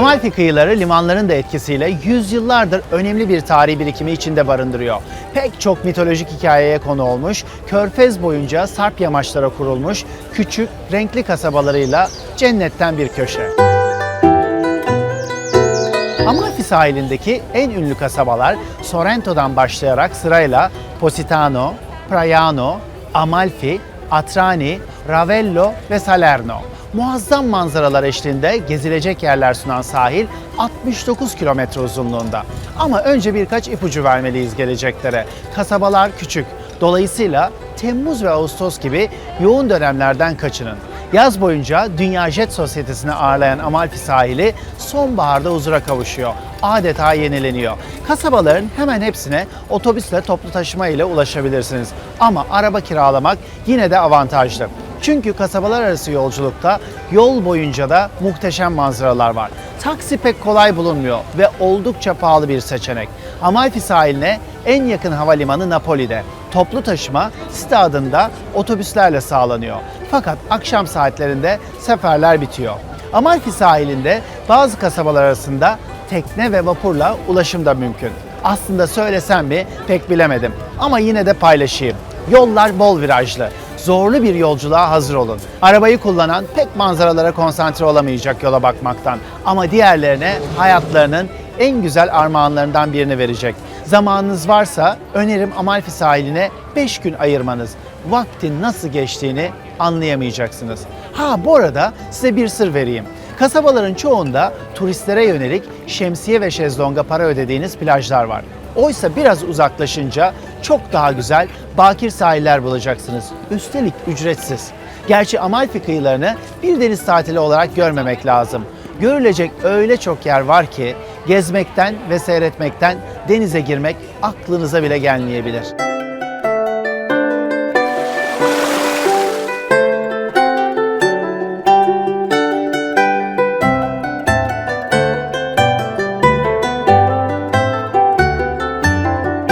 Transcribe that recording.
Amalfi kıyıları limanların da etkisiyle yüzyıllardır önemli bir tarihi birikimi içinde barındırıyor. Pek çok mitolojik hikayeye konu olmuş, körfez boyunca sarp yamaçlara kurulmuş küçük, renkli kasabalarıyla cennetten bir köşe. Amalfi sahilindeki en ünlü kasabalar Sorrento'dan başlayarak sırayla Positano, Praiano, Amalfi, Atrani, Ravello ve Salerno. Muazzam manzaralar eşliğinde gezilecek yerler sunan sahil 69 kilometre uzunluğunda. Ama önce birkaç ipucu vermeliyiz geleceklere. Kasabalar küçük. Dolayısıyla Temmuz ve Ağustos gibi yoğun dönemlerden kaçının. Yaz boyunca Dünya Jet Sosyetesi'ni ağırlayan Amalfi sahili sonbaharda huzura kavuşuyor. Adeta yenileniyor. Kasabaların hemen hepsine otobüsle toplu taşıma ile ulaşabilirsiniz. Ama araba kiralamak yine de avantajlı. Çünkü kasabalar arası yolculukta yol boyunca da muhteşem manzaralar var. Taksi pek kolay bulunmuyor ve oldukça pahalı bir seçenek. Amalfi sahiline en yakın havalimanı Napoli'de. Toplu taşıma site adında otobüslerle sağlanıyor. Fakat akşam saatlerinde seferler bitiyor. Amalfi sahilinde bazı kasabalar arasında tekne ve vapurla ulaşım da mümkün. Aslında söylesem mi pek bilemedim ama yine de paylaşayım. Yollar bol virajlı. Zorlu bir yolculuğa hazır olun. Arabayı kullanan pek manzaralara konsantre olamayacak yola bakmaktan ama diğerlerine hayatlarının en güzel armağanlarından birini verecek. Zamanınız varsa önerim Amalfi sahiline 5 gün ayırmanız. Vaktin nasıl geçtiğini anlayamayacaksınız. Ha bu arada size bir sır vereyim. Kasabaların çoğunda turistlere yönelik şemsiye ve şezlonga para ödediğiniz plajlar var. Oysa biraz uzaklaşınca çok daha güzel bakir sahiller bulacaksınız. Üstelik ücretsiz. Gerçi Amalfi kıyılarını bir deniz tatili olarak görmemek lazım. Görülecek öyle çok yer var ki gezmekten ve seyretmekten denize girmek aklınıza bile gelmeyebilir.